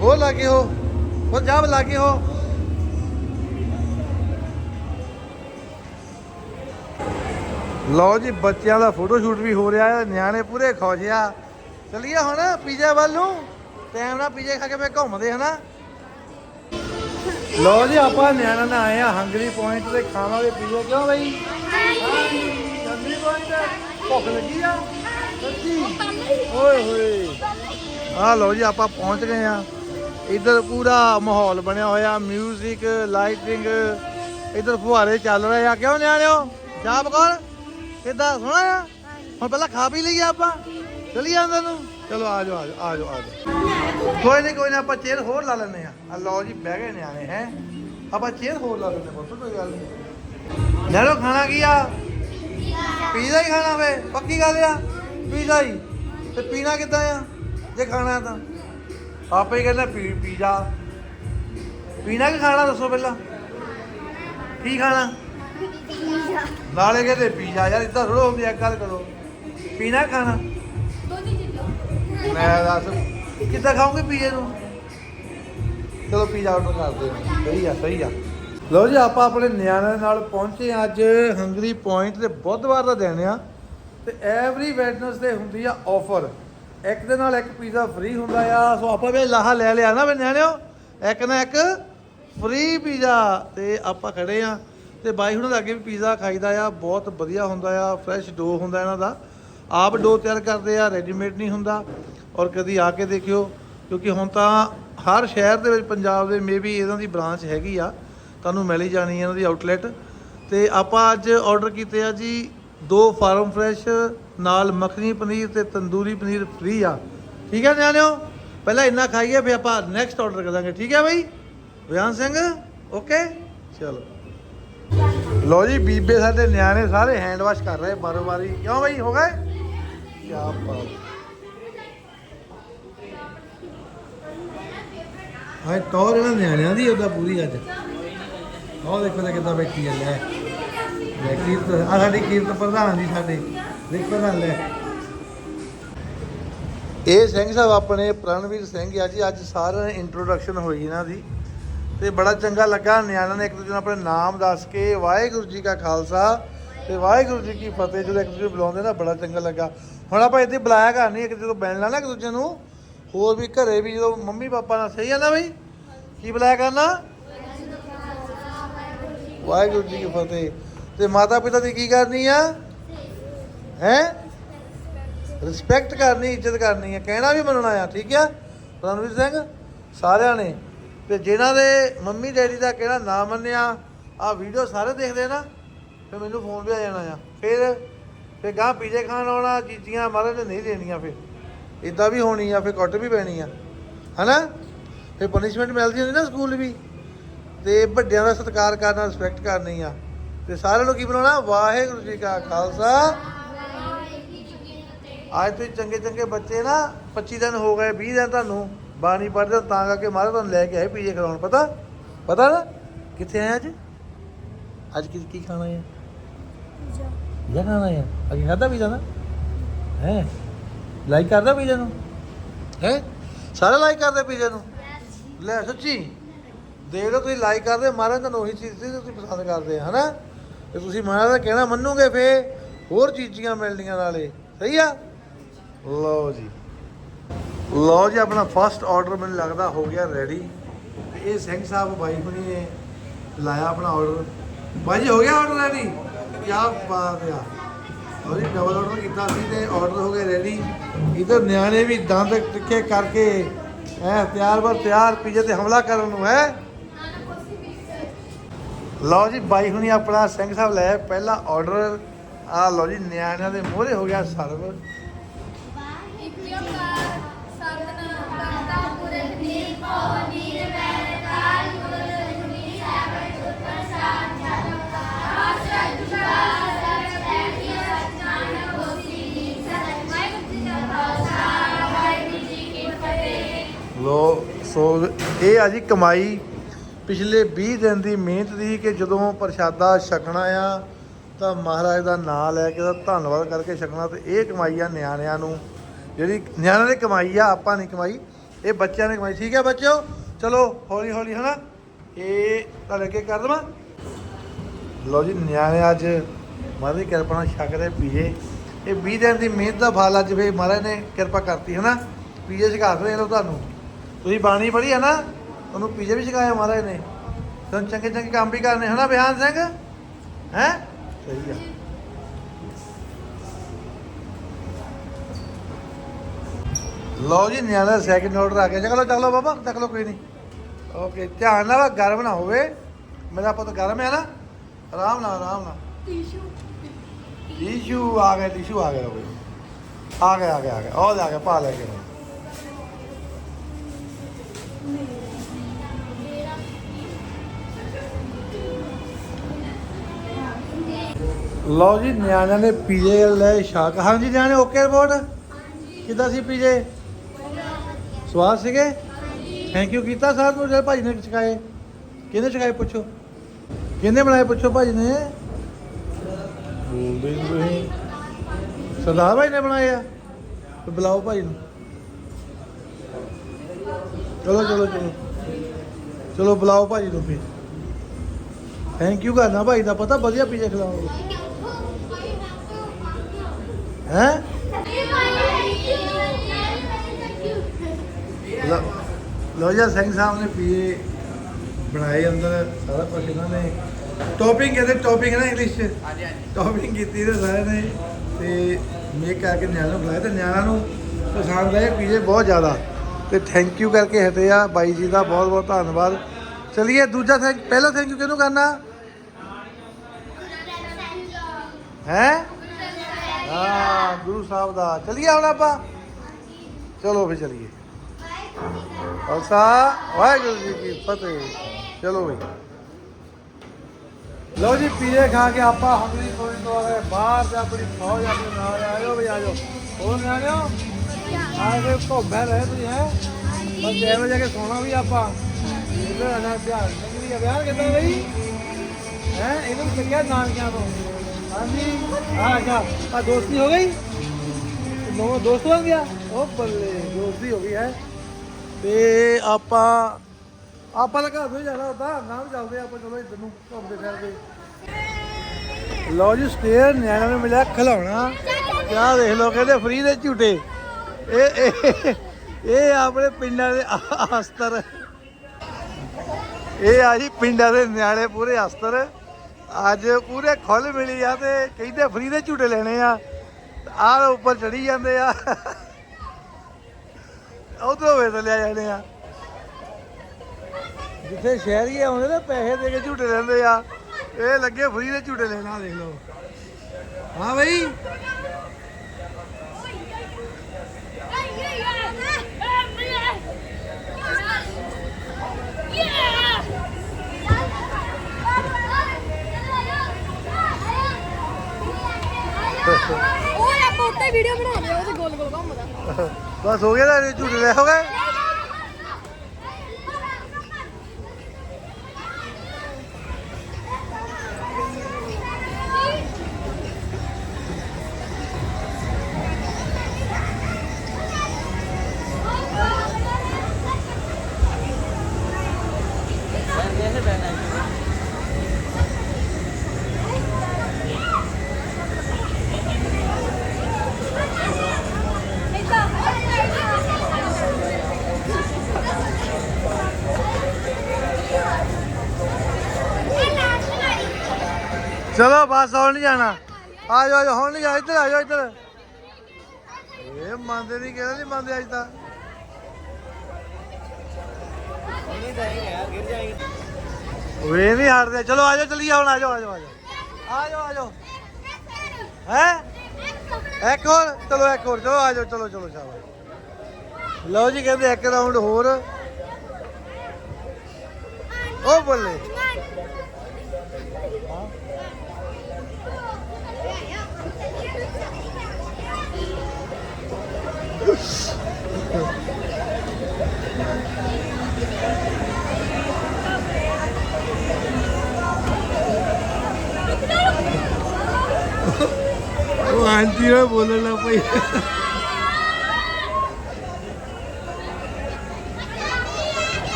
ਹੋਰ ਲਾਗੇ ਹੋ ਹੋਰ ਜਾ ਲਾਗੇ ਹੋ। ਲਓ ਜੀ ਬੱਚਿਆਂ ਦਾ ਫੋਟੋ ਸ਼ੂਟ ਵੀ ਹੋ ਰਿਹਾ ਹੈ ਨਿਆਣੇ ਪੂਰੇ ਖੁਸ਼ ਆ ਚਲਿਏ ਹੁਣ ਪੀਜ਼ਾ ਵੱਲ ਨੂੰ ਟਾਈਮ ਨਾਲ ਪੀਜ਼ੇ ਖਾ ਕੇ ਫੇਰ ਘੁੰਮਦੇ ਹਨਾ? ਲੋ ਜੀ ਆਪਾਂ ਨਿਆਣਾ ਨਾ ਆਏ ਆ ਹੰਗਰੀ ਪੁਆਇੰਟ ਤੇ ਖਾਵਾਂਗੇ ਪੀਜ਼ਾ ਕਿਉਂ ਬਈ? ਹੰਗਰੀ ਪੁਆਇੰਟ ਭੁੱਖ ਲੱਗੀ ਆ? ਸੱਚੀ ਓਏ ਹੋਏ। ਆ ਲੋ ਜੀ ਆਪਾਂ ਪਹੁੰਚ ਗਏ ਆ। ਇੱਧਰ ਪੂਰਾ ਮਾਹੌਲ ਬਣਿਆ ਹੋਇਆ 뮤직 ਲਾਈਟਿੰਗ ਇੱਧਰ ਫੁਹਾਰੇ ਚੱਲ ਰਹੇ ਆ। ਕਿਉਂ ਨਿਆਣਿਓ? ਚਾਹ ਪਕੌੜ ਕਿੱਦਾਂ? ਸੋਹਣਾ ਆ? ਹੁਣ ਪਹਿਲਾਂ ਖਾ ਪੀ ਲਈਏ ਆਪਾਂ। ਚਲੀ ਜਾਂਦੇ ਨੂੰ। ਚਲੋ ਆ ਜਾਓ ਆ ਜਾਓ ਆ ਜਾਓ ਕੋਈ ਨਹੀਂ ਕੋਈ ਨਾ ਆਪਾਂ ਚੇਅਰ ਹੋਰ ਲਾ ਲੈਨੇ ਆ। ਆ ਲਓ ਜੀ ਬਹਿ ਗਏ ਨਿਆਣੇ ਹੈ। ਆਪਾਂ ਚੇਅਰ ਹੋਰ ਲਾ ਲੈਨੇ ਪੁੱਤ ਕੋਈ ਗੱਲ ਨਹੀਂ। ਨਿਆਣੋ ਖਾਣਾ ਕੀ ਆ? ਪੀਜ਼ਾ ਹੀ ਖਾਣਾ ਵੇ, ਪੱਕੀ ਗੱਲ ਆ। ਪੀਜ਼ਾ ਹੀ। ਤੇ ਪੀਣਾ ਕਿੱਦਾਂ ਆ? ਜੇ ਖਾਣਾ ਤਾਂ। ਆਪੇ ਹੀ ਪੀ ਪੀਜ਼ਾ। ਪੀਣਾ ਕੀ ਖਾਣਾ ਦੱਸੋ ਪਹਿਲਾਂ? ਕੀ ਖਾਣਾ? ਨਾਲੇ ਕਹਿੰਦੇ ਪੀਜ਼ਾ। ਯਾਰ ਇਦਾਂ ਥੋੜੋ ਹੁੰਦੀ ਆ ਗੱਲ ਕਰੋ। ਪੀਣਾ ਖਾਣਾ? ਮੈਂ ਦੱਸ। ਕਿੱਦਾਂ ਖਾਓਗੇ ਪੀਜ਼ੇ ਨੂੰ? ਚਲੋ ਪੀਜ਼ਾ ਆਰਡਰ ਕਰਦੇ ਹਾਂ ਸਹੀ ਆ ਸਹੀ ਆ। ਲਓ ਜੀ, ਆਪਾਂ ਆਪਣੇ ਨਿਆਣਿਆਂ ਨਾਲ ਪਹੁੰਚੇ ਹਾਂ ਅੱਜ ਹੰਗਰੀ ਪੁਆਇੰਟ ਤੇ ਬੁੱਧਵਾਰ ਦਾ ਦਿਨ ਆ ਤੇ ਐਵਰੀ ਵੈਡਨਸਡੇ ਹੁੰਦੀ ਆ ਆਫਰ ਇੱਕ ਦੇ ਨਾਲ ਇੱਕ ਪੀਜ਼ਾ ਫ੍ਰੀ ਹੁੰਦਾ ਆ। ਸੋ ਆਪਾਂ ਵੀ ਲਾਹਾ ਲੈ ਲਿਆ ਨਾ ਵੀ ਨਿਆਣਿਓ। ਇੱਕ ਨਾ ਇੱਕ ਫ੍ਰੀ ਪੀਜ਼ਾ ਤੇ ਆਪਾਂ ਖੜੇ ਆ ਤੇ ਬਾਈ ਹੁਣਾਂ ਦੇ ਅੱਗੇ ਵੀ ਪੀਜ਼ਾ ਖਾਈਦਾ ਆ। ਬਹੁਤ ਵਧੀਆ ਹੁੰਦਾ ਆ। ਫਰੈਸ਼ ਡੋ ਹੁੰਦਾ ਇਹਨਾਂ ਦਾ। ਆਪ ਡੋ ਤਿਆਰ ਕਰਦੇ ਆ ਰੈਡੀਮੇਡ ਨਹੀਂ ਹੁੰਦਾ। ਔਰ ਕਦੀ ਆ ਕੇ ਦੇਖਿਓ, ਕਿਉਂਕਿ ਹੁਣ ਤਾਂ ਹਰ ਸ਼ਹਿਰ ਦੇ ਵਿੱਚ ਪੰਜਾਬ ਦੇ ਮੇਬੀ ਇਹਨਾਂ ਦੀ ਬ੍ਰਾਂਚ ਹੈਗੀ ਆ। ਤੁਹਾਨੂੰ ਮਿਲ ਹੀ ਜਾਣੀ ਹੈ ਇਹਨਾਂ ਦੀ ਆਊਟਲੈਟ ਤੇ ਆਪਾਂ ਅੱਜ ਆਰਡਰ ਕੀਤੇ ਆ ਜੀ ਦੋ ਫਾਰਮ ਫਰੈਸ਼, ਨਾਲ ਮੱਖਣੀ ਪਨੀਰ ਤੇ ਤੰਦੂਰੀ ਪਨੀਰ ਫ੍ਰੀ ਆ। ਠੀਕ ਹੈ ਨਿਆਣਿਓ? ਪਹਿਲਾਂ ਇੰਨਾ ਖਾਈਏ, ਫਿਰ ਆਪਾਂ ਨੈਕਸਟ ਆਰਡਰ ਕਰਾਂਗੇ। ਠੀਕ ਹੈ ਬਾਈ? ਵਿਆਨ ਸਿੰਘ? ਓਕੇ ਚਲੋ। ਲੋ ਜੀ, ਬੀਬੇ ਸਾਡੇ ਨਿਆਣੇ ਸਾਰੇ ਹੈਂਡ ਵਾਸ਼ ਕਰ ਰਹੇ ਬਾਰੋ ਬਾਰੀ ਕਿਉਂ ਬਾਈ? ਹੋ ਗਏ? ਕੀ ਬਾਤ। ਹਾਏ ਟੌਰ ਇਹਨਾਂ ਨਿਆਣਿਆਂ ਦੀ ਉਹਦਾ ਪੂਰੀ ਅੱਜ। ਉਹ ਦੇਖੋ ਤਾਂ ਕਿੱਦਾਂ ਬੈਠੀ ਹੈ ਲੈ। ਲੈ, ਕੀਰਤ ਆ ਸਾਡੀ ਕੀਰਤ ਪ੍ਰਧਾਨ ਜੀ ਸਾਡੇ। ਦੇਖ ਪ੍ਰਧਾਨ ਲੈ। ਇਹ ਸਿੰਘ ਸਾਹਿਬ ਆਪਣੇ ਪ੍ਰਣਵੀਰ ਸਿੰਘ ਆ ਜੀ, ਅੱਜ ਸਾਰਿਆਂ ਇੰਟਰੋਡਕਸ਼ਨ ਹੋਈ ਇਹਨਾਂ ਦੀ। ਤੇ ਬੜਾ ਚੰਗਾ ਲੱਗਾ, ਨਿਆਣਿਆਂ ਨੇ ਇੱਕ ਦੂਜੇ ਨੂੰ ਆਪਣੇ ਨਾਮ ਦੱਸ ਕੇ, ਵਾਹਿਗੁਰੂ ਜੀ ਕਾ ਖਾਲਸਾ ਤੇ ਵਾਹਿਗੁਰੂ ਜੀ ਕੀ ਫਤਿਹ। ਜਦੋਂ ਇੱਕ ਦੂਜੇ ਨੂੰ ਬੁਲਾਉਂਦੇ ਨਾ, ਬੜਾ ਚੰਗਾ ਲੱਗਾ। ਹੁਣ ਆਪਾਂ ਇੱਥੇ ਬੁਲਾਇਆ ਘਰ ਨਹੀਂ, ਇੱਕ ਜਦੋਂ ਮਿਲਣਾ ਨਾ ਇੱਕ ਦੂਜੇ ਨੂੰ। ਹੋਰ ਵੀ ਘਰੇ ਵੀ ਜਦੋਂ ਮੰਮੀ ਪਾਪਾ ਨਾਲ ਸਹੀ ਆ ਨਾ ਬਈ? ਕੀ ਬੁਲਾਇਆ ਕਰਨਾ? ਵਾਹਿਗੁਰੂ ਜੀ ਕੀ ਫਤਿਹ। ਤੇ ਮਾਤਾ ਪਿਤਾ ਦੀ ਕੀ ਕਰਨੀ ਆ? ਹੈ? ਰਿਸਪੈਕਟ ਕਰਨੀ, ਇੱਜ਼ਤ ਕਰਨੀ ਹੈ ਕਹਿਣਾ ਵੀ ਮੰਨਣਾ ਆ, ਠੀਕ ਆ? ਰਣਵੀਰ ਸਿੰਘ, ਸਾਰਿਆਂ ਨੇ। ਤੇ ਜਿਨ੍ਹਾਂ ਦੇ ਮੰਮੀ ਡੈਡੀ ਦਾ ਕਹਿਣਾ ਨਾ ਮੰਨਿਆ ਆ ਵੀਡੀਓ ਸਾਰੇ ਦੇਖਦੇ ਨਾ, ਫਿਰ ਮੈਨੂੰ ਫੋਨ ਵੀ ਆ ਜਾਣਾ ਆ। ਫਿਰ ਫਿਰ ਗਾਂ ਪੀਜੇ ਖਾਣ ਆਉਣਾ ਚੀਜ਼ੀਆਂ ਮਹਾਰਾਜ ਨੇ ਨਹੀਂ ਦੇਣੀਆਂ ਫਿਰ। ਇਦਾਂ ਵੀ ਹੋਣੀ ਆ, ਫਿਰ ਕੁੱਟ ਵੀ ਪੈਣੀ ਆ। ਹਨਾ? ਫਿਰ ਪਨਿਸ਼ਮੈਂਟ ਮਿਲਦੀ ਹੁੰਦੀ ਨਾ ਸਕੂਲ ਵੀ। ਤੇ ਵੱਡਿਆਂ ਦਾ ਸਤਿਕਾਰ ਕਰਨਾ ਰਿਸਪੈਕਟ ਕਰਨੀ ਆ। ਤੇ ਸਾਰਿਆਂ ਨੂੰ ਕੀ ਬਣਾਉਣਾ ਵਾਹਿਗੁਰੂ ਜੀ ਕਾ ਖਾਲਸਾ। ਅੱਜ ਤੁਸੀਂ ਚੰਗੇ ਚੰਗੇ ਬੱਚੇ ਨਾ 25 ਦਿਨ ਹੋ ਗਏ 20 ਦਿਨ ਤੁਹਾਨੂੰ ਬਾਣੀ ਪੜ੍ਹਦੇ ਤਾਂ ਕਰਕੇ ਮਾਰੇ ਤੁਹਾਨੂੰ ਲੈ ਕੇ ਆਏ ਪੀਜੇ ਖਿਲਾਉਣ ਪਤਾ? ਪਤਾ ਨਾ? ਕਿੱਥੇ ਆਏ ਅੱਜ? ਅੱਜ ਕੀ ਕੀ ਖਾਣਾ ਹੈ? ਪੀਜ਼ਾ। ਖਾਣਾ ਹੈ? ਅਗੇ ਖਾਦਾ ਪੀਜ਼ਾ ਨਾ? ਹੈ? ਲਾਈਕ ਕਰਦਾ ਪੀਜ਼ਾ ਨੂੰ? ਹੈ? ਸਾਰੇ ਲਾਈਕ ਕਰਦੇ ਪੀਜ਼ਾ ਨੂੰ? ਲੈ ਸੱਚੀ? ਦੇਖ ਲਓ ਤੁਸੀਂ ਲਾਈਕ ਕਰਦੇ, ਮਹਾਰਾਜ ਤੁਹਾਨੂੰ ਉਹੀ ਚੀਜ਼ ਸੀ ਤੁਸੀਂ ਪਸੰਦ ਕਰਦੇ ਆ, ਹਨਾ? ਤੇ ਤੁਸੀਂ ਮਹਾਰਾਜ ਦਾ ਕਹਿਣਾ ਮੰਨੋਗੇ ਫੇ ਹੋਰ ਚੀਜ਼ੀਆਂ ਮਿਲਣੀਆਂ ਨਾਲੇ, ਸਹੀ ਆ? ਲਓ ਜੀ। ਲਓ ਜੀ, ਆਪਣਾ ਫਸਟ ਆਰਡਰ ਮੈਨੂੰ ਲੱਗਦਾ ਹੋ ਗਿਆ ਰੈਡੀ ਤੇ ਇਹ ਸਿੰਘ ਸਾਹਿਬ ਬਾਈ ਹੁਣੀ ਨੇ ਲਾਇਆ ਆਪਣਾ ਆਰਡਰ ਬਾਈ ਜੀ, ਹੋ ਗਿਆ ਆਰਡਰ ਰੈਡੀ ਕੀ ਬਾਤ ਆ। ਔਰ ਇਹ ਡਬਲ ਆਰਡਰ ਕੀਤਾ ਸੀ ਤੇ ਆਰਡਰ ਹੋ ਗਿਆ ਰੈਡੀ ਇਧਰ ਨਿਆਣੇ ਵੀ ਦੰਦ ਟਿੱਕੇ ਕਰਕੇ ਐ ਤਿਆਰ ਬਰ ਤਿਆਰ, ਪੀਜੇ ਤੇ ਹਮਲਾ ਕਰਨ ਨੂੰ, ਹੈ? ਲਓ ਜੀ, ਬਾਈ ਹੁਣੀ ਆਪਣਾ ਸਿੰਘ ਸਾਹਿਬ ਲੈ ਪਹਿਲਾ ਆਰਡਰ ਆ ਲਓ ਜੀ, ਨਿਆਣਿਆਂ ਦੇ ਮੋਹਰੇ ਹੋ ਗਿਆ ਸਰਵ। ਲੋ ਸੋ ਇਹ ਆ ਜੀ ਕਮਾਈ ਪਿਛਲੇ 20 ਦਿਨ ਦੀ ਮਿਹਨਤ ਦੀ ਕਿ ਜਦੋਂ ਪ੍ਰਸ਼ਾਦਾ ਛਕਣਾ ਆ, ਤਾਂ ਮਹਾਰਾਜ ਦਾ ਨਾਮ ਲੈ ਕੇ ਉਹਦਾ ਧੰਨਵਾਦ ਕਰਕੇ ਛਕਣਾ ਤੇ ਇਹ ਕਮਾਈ ਆ ਨਿਆਣਿਆਂ ਨੂੰ। ਜਿਹੜੀ ਨਿਆਣਿਆਂ ਨੇ ਕਮਾਈ ਆ, ਆਪਾਂ ਨਹੀਂ ਕਮਾਈ, ਇਹ ਬੱਚਿਆਂ ਨੇ ਕਮਾਈ। ਠੀਕ ਹੈ ਬੱਚਿਓ? ਚਲੋ ਹੌਲੀ ਹੌਲੀ ਹਨਾ। ਇਹ ਤੁਹਾਡੇ ਅੱਗੇ ਕਰ ਦੇਵਾਂ। ਲਓ ਜੀ, ਨਿਆਣੇ ਅੱਜ ਮਹਾਰਾਜ ਦੀ ਕਿਰਪਾ ਨਾਲ ਛਕ ਰਹੇ ਪੀਏ। ਇਹ 20 ਦਿਨ ਦੀ ਮਿਹਨਤ ਦਾ ਫਲ ਅੱਜ ਫੇ ਮਹਾਰਾਜ ਨੇ ਕਿਰਪਾ ਕਰਤੀ ਹੈ ਨਾ ਪੀਏ, ਛਕਾ ਰਹੇ ਲੋ ਤੁਹਾਨੂੰ। ਤੁਸੀਂ ਬਾਣੀ ਪੜ੍ਹੀ ਹੈ ਨਾ? ਤੁਹਾਨੂੰ ਪੀਜੇ ਵੀ ਛਕਾਇਆ ਮਹਾਰਾਜ ਨੇ। ਤੁਹਾਨੂੰ ਚੰਗੇ ਚੰਗੇ ਕੰਮ ਵੀ ਕਰਨੇ ਹਨਾ ਬਿਆਨ ਸਿੰਘ? ਹੈ? ਸਹੀ ਆ। ਲਓ ਜੀ ਨਿਆਣਾ ਸੈਕਿੰਡ ਆਰਡਰ ਆ ਗਿਆ। ਚਲੋ ਚਲੋ ਬਾਬਾ ਚੱਕ ਲਓ ਕੋਈ ਨਹੀਂ। ਓਕੇ ਧਿਆਨ ਨਾਲ ਗਰਮ ਨਾ ਹੋਵੇ। ਮੇਰਾ ਪੁੱਤ ਗਰਮ ਹੈ ਨਾ। ਆਰਾਮ ਨਾਲ ਆਰਾਮ ਨਾਲ। ਟਿਸ਼ੂ ਆ ਗਿਆ ਟਿਸ਼ੂ ਆ ਗਿਆ ਓਏ ਆ ਗਿਆ ਆ ਗਿਆ ਆ ਗਿਆ। ਉਹ ਆ ਗਿਆ ਪਾ ਲੈ ਕੇ। ਲਓ ਜੀ ਨਿਆਣਿਆਂ ਨੇ ਪੀਜੇ ਲੈ ਸ਼ਾਕ। ਹਾਂਜੀ ਨਿਆਣੇ ਓਕੇ ਰਿਪੋਰਟ ਕਿੱਦਾਂ ਸੀ ਪੀਜੇ? ਸਵਾਦ ਸੀਗੇ? ਥੈਂਕ ਯੂ ਕੀਤਾ ਸਾਰ ਨੂੰ ਜਿਹੜੇ ਭਾਜੀ ਨੇ ਚਕਾਏ। ਕਿਹਨੇ ਚਕਾਏ ਪੁੱਛੋ? ਕਿਹਨੇ ਬਣਾਏ ਪੁੱਛੋ ਭਾਜੀ ਨੇ? ਬੋਲਦੇ ਨੀ ਤੁਸੀਂ। ਸਰਦਾਰ ਭਾਈ ਨੇ ਬਣਾਏ ਆ। ਬੁਲਾਓ ਭਾਈ ਨੂੰ। ਚਲੋ ਚਲੋ ਚਲੋ। ਚਲੋ ਬੁਲਾਓ ਭਾਜੀ ਨੂੰ ਫਿਰ। ਥੈਂਕ ਯੂ ਕਰਨਾ ਭਾਈ ਦਾ। ਪਤਾ ਵਧੀਆ ਪੀਜ਼ਾ ਖਿਲਾਓਗੇ ਹੈ? ਲੋ ਜੀ ਸਿੰਘ ਸਾਹਿਬ ਨੇ ਪੀਏ ਬਣਾਏ ਅੰਦਰ ਸਾਰਾ ਕੁਝ ਇਹਨਾਂ ਨੇ। ਟੌਪਿੰਗ ਕਹਿੰਦੇ ਟੌਪਿੰਗ ਹੈ ਨਾ ਇੰਗਲਿਸ਼ ਚ? ਹਾਂਜੀ ਹਾਂਜੀ। ਟੌਪਿੰਗ ਕੀਤੀ ਤੇ ਸਾਰੇ ਨੇ ਤੇ ਮੇਕ ਕਰਕੇ ਨਿਆਣਾ ਨੂੰ ਬੁਲਾਇਆ ਤੇ ਨਿਆਣਾ ਨੂੰ ਪਸੰਦ ਆਏ ਪੀਜੇ ਬਹੁਤ ਜ਼ਿਆਦਾ। ਤੇ ਥੈਂਕ ਯੂ ਕਰਕੇ ਹਟੇ ਆ ਬਾਈ ਜੀ ਦਾ ਬਹੁਤ ਬਹੁਤ ਧੰਨਵਾਦ। ਚਲਿਏ ਦੂਜਾ ਥੈਂਕ ਪਹਿਲਾ ਥੈਂਕ ਯੂ ਕਿਹਨੂੰ ਕਰਨਾ? ਹੈ? ਹਾਂ, ਗੁਰੂ ਸਾਹਿਬ ਦਾ। ਚਲਿਏ ਹੁਣ ਆਪਾਂ? ਚਲੋ ਫਿਰ ਚਲਿਏ। ਖਾਲਸਾ, ਵਾਹਿਗੁਰੂ ਜੀ ਕੀ ਫਤਿਹ। ਚਲੋ ਬਈ ਲਓ ਜੀ, ਪੀਏ ਖਾ ਕੇ ਆਪਾਂ ਹੰਗਰੀ ਕੋਈ ਤੋਂ ਆ ਬਾਹਰ ਤੇ ਆਪਣੀ ਫੌਜ ਆਪਣੇ ਨਾਲ ਆਇਓ ਵੀ ਆਜੋ। ਹੋਰ ਨਿਆਣਿਓ ਆ ਘੁੰਮੇ ਰਹੇ ਤੁਸੀਂ, ਹੈ? ਬਸ ਐਵੇਂ ਜਾ ਕੇ ਸੋਣਾ ਵੀ ਆਪਾਂ। ਇਹਦਾ ਆਣਾ ਧਿਆਨ ਨਹੀਂ ਆ। ਵਿਆਹ ਕਿੱਦਾਂ ਬਈ ਹੈ? ਇਹਨੂੰ ਚੱਕਿਆ ਨਾਨਕਿਆਂ ਤੋਂ। ਹਾਂਜੀ। ਆ ਜਾ। ਆ ਦੋਸਤੀ ਹੋ ਗਈ? ਨੋ ਦੋਸਤ ਬਣ ਗਿਆ? ਉਹ ਬੱਲੇ, ਦੋਸਤੀ ਹੋ ਗਈ ਹੈ। ਤੇ ਆਪਾਂ ਆਪਾਂ ਤਾਂ ਘਰ ਤੋਂ ਜਾਣਾ ਹੁੰਦਾ। ਨਾ ਚੱਲਦੇ ਆਪਾਂ, ਚਲੋ ਇੱਧਰ ਨੂੰ ਘੁੰਮਦੇ ਫਿਰਦੇ ਲਓ ਜੀ, ਸਟੇਅਰ ਨਿਆਣਿਆਂ ਨੂੰ ਮਿਲਿਆ ਖਿਲਾਉਣਾ। ਕਿਆ ਦੇਖ ਲਓ, ਕਹਿੰਦੇ ਫ੍ਰੀ ਦੇ ਝੂਟੇ। ਇਹ ਇਹ ਆਪਣੇ ਪਿੰਡਾਂ ਦੇ ਅਸਤਰ। ਇਹ ਆ ਜੀ, ਪਿੰਡਾਂ ਦੇ ਨਿਆਣੇ ਪੂਰੇ ਅਸਤਰ। ਅੱਜ ਪੂਰੇ ਖੁੱਲ ਮਿਲੀ ਆ ਤੇ ਕਹਿੰਦੇ ਫ੍ਰੀ ਦੇ ਝੂਟੇ ਲੈਣੇ ਆ। ਆਹ ਉੱਪਰ ਚੜੀ ਜਾਂਦੇ ਆ। ਉਧਰੋਂ ਵੇਚ ਲਿਆ ਜਾਂਦੇ ਆ। ਜਿੱਥੇ ਸ਼ਹਿਰੀ ਆਉਂਦੇ ਨੇ ਪੈਸੇ ਦੇ ਕੇ ਝੂਟੇ ਲੈਂਦੇ ਆ। ਇਹ ਲੱਗੇ ਫਰੀ ਦੇ ਝੂਟੇ ਲੈਣਾ ਦੇਖ ਲਓ। ਹਾਂ ਬਈ। ਉਹ ਆਪਾਂ ਉੱਤੇ ਵੀਡੀਓ ਬਣਾ ਲਿਆ ਉਹਦੇ ਗੋਲ ਗੋਲ ਘੁੰਮਦਾ। ਬਸ ਹੋ ਗਿਆ ਨਾ ਝੂਟੇ ਲੈ ਹੋ ਗਏ। ਬਸ ਹੁਣ ਨਹੀਂ ਜਾਣਾ। ਆ ਜਾ ਹੁਣ ਨਹੀਂ ਜਾ ਇੱਧਰ ਆ ਜਾ ਇੱਧਰ। ਇਹ ਮੰਨਦੇ ਨਹੀਂ ਕਿਹਦਾ ਨਹੀਂ ਮੰਨਦੇ ਅੱਜ ਤਾਂ। ਨਹੀਂ ਜਾਏਗਾ ਯਾਰ ਗਿਰ ਚਲੋ, ਆ ਜਾ ਚਲੀ ਹੁਣ, ਆ ਜਾ ਆ ਜਾ ਆ ਜਾ ਆ ਜਾ ਹੈ? ਇੱਕ ਹੋਰ। ਚਲੋ, ਇੱਕ ਹੋਰ। ਚਲੋ, ਆ ਜਾ ਚਲੋ ਚਲੋ, ਸ਼ਾਬਾਸ਼। ਲਓ ਜੀ, ਕਹਿੰਦੇ ਇੱਕ ਰਾਉਂਡ ਹੋਰ। ਉਹ ਬੋਲੇ। ਉਹ ਆਂਟੀ ਨੇ ਬੋਲਣ ਲੱਗ ਪਈ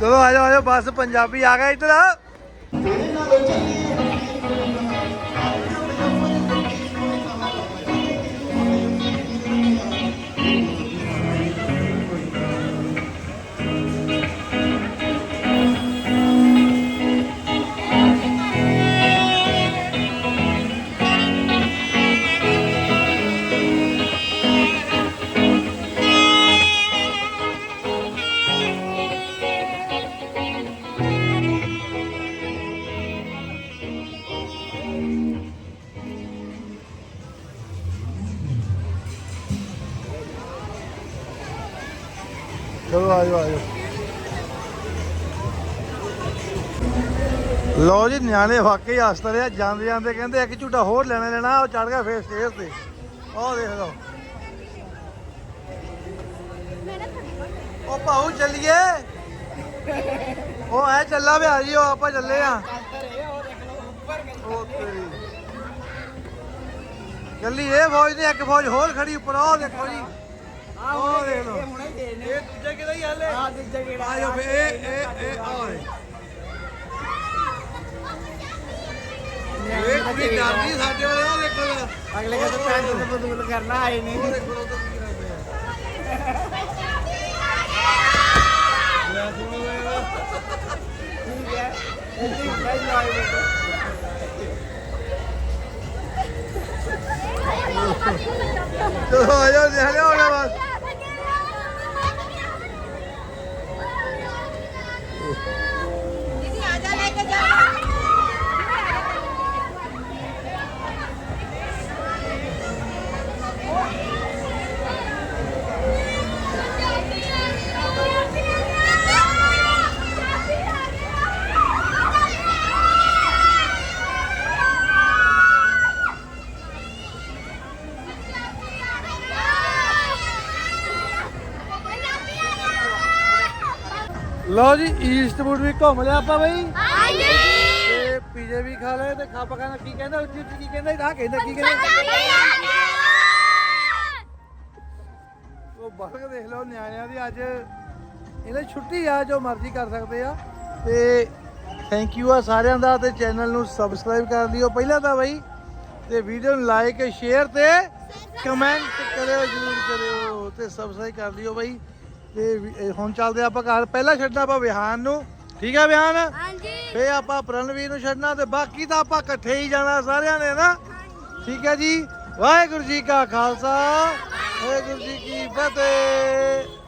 ਚਲੋ ਆ ਜਾਓ ਆ ਜਾਓ ਬਸ ਪੰਜਾਬੀ ਆ ਗਿਆ ਇੱਧਰ। ਨਿਆਣੇ ਵਾਕਈ ਹੱਸਦੇ ਰਿਹਾ ਜਾਂਦੇ ਜਾਂਦੇ ਕਹਿੰਦੇ ਇੱਕ ਝੂਟਾ ਹੋਰ ਲੈਣਾ ਲੈਣਾ ਉਹ ਚੜ ਗਿਆ ਫੇਰ ਸਟੇਜ ਤੇ। ਉਹ ਦੇਖ ਲਓ। ਉਹ ਭਾਊ ਚੱਲੀਏ। ਉਹ ਐ ਚੱਲਾ ਵੀ ਆ ਜੀ ਉਹ ਆਪਾਂ ਚੱਲੇ ਆ। ਚੱਲੀ ਇਹ ਫੌਜ ਦੀ ਇੱਕ ਫੌਜ ਹੋਰ ਖੜੀ ਉੱਪਰ ਉਹ ਦੇਖੋ ਜੀ। ਉਹ ਦੇਖ ਲਓ। ਇਹ ਦੂਜਾ ਕਿਹਦਾ ਹੀ ਹਾਲੇ ਆ ਦੂਜਾ ਕਿਹੜਾ ਫੇ ਇਹ ਇਹ ਇਹ ਆਏ ਇਹ ਕੁੜੀ ਡਰਦੀ ਸਾਡੇ ਵਾਲੇ ਉਹ ਦੇਖੋ ਜਰਾ। ਅਗਲੇ ਕਹਿੰਦੇ ਪੈਸੇ ਤੇ ਬਦੂਲ ਕਰਨਾ ਆਏ ਨੇ ਉਹ ਦੇਖੋ ਉਹ ਤਾਂ ਕੀ ਕਰਦੇ ਆ। ਲੈ ਸੁਣੋ ਵੇ ਠੀਕ ਹੈ ਇੱਥੇ ਲਾਈ ਬੇਟਾ ਚਲੋ ਆ ਜਾਓ ਨਿਹਲੇ ਹੋ ਗਿਆ ਬਸ। ਲਓ ਜੀ ਈਸਟ ਈਸਟਵੁੱਡ ਵੀ ਘੁੰਮ ਲਿਆ ਆਪਾਂ ਬਈ। ਹਾਂਜੀ। ਤੇ ਪੀਜ਼ੇ ਵੀ ਖਾ ਲਏ ਤੇ ਖਾਪਾ ਕਹਿੰਦਾ ਕੀ ਕਹਿੰਦਾ ਉੱਚੀ ਉੱਚੀ ਕੀ ਕਹਿੰਦਾ ਇਹ ਕਹਿੰਦਾ ਕੀ ਕਹਿੰਦਾ? ਉਹ ਬਲਕ ਦੇਖ ਲਓ ਨਿਆਣਿਆਂ ਦੀ ਅੱਜ ਇਹਨਾਂ ਛੁੱਟੀ ਆ ਜੋ ਮਰਜ਼ੀ ਕਰ ਸਕਦੇ ਆ। ਤੇ ਥੈਂਕ ਯੂ ਆ ਸਾਰਿਆਂ ਦਾ ਤੇ ਚੈਨਲ ਨੂੰ ਸਬਸਕ੍ਰਾਈਬ ਕਰ ਲਿਓ ਪਹਿਲਾਂ ਤਾਂ ਬਈ ਤੇ ਵੀਡੀਓ ਨੂੰ ਲਾਈਕ ਸ਼ੇਅਰ ਤੇ ਕਮੈਂਟ ਕਰਿਓ ਜਰੂਰ ਕਰਿਓ ਤੇ ਸਬਸਕ੍ਰਾਈਬ ਕਰ ਲਿਓ ਬਈ। ਤੇ ਵੀ- ਇਹ ਹੁਣ ਚੱਲਦੇ ਆਪਾਂ ਘਰ। ਪਹਿਲਾਂ ਛੱਡਣਾ ਆਪਾਂ ਵਿਹਾਨ ਨੂੰ। ਠੀਕ ਆ ਵਿਹਾਨ? जी ਫੇ ਆਪਾਂ ਪ੍ਰਣਵੀਰ ਨੂੰ ਛੱਡਣਾ ਤੇ ਬਾਕੀ ਤਾਂ ਆਪਾਂ ਇਕੱਠੇ ਹੀ ਜਾਣਾ ਸਾਰਿਆਂ ਨੇ ਨਾ। ਠੀਕ ਹੈ ਜੀ। ਵਾਹਿਗੁਰੂ ਜੀ ਕਾ ਖਾਲਸਾ। ਵਾਹਿਗੁਰੂ ਜੀ ਕੀ ਫਤਿਹ।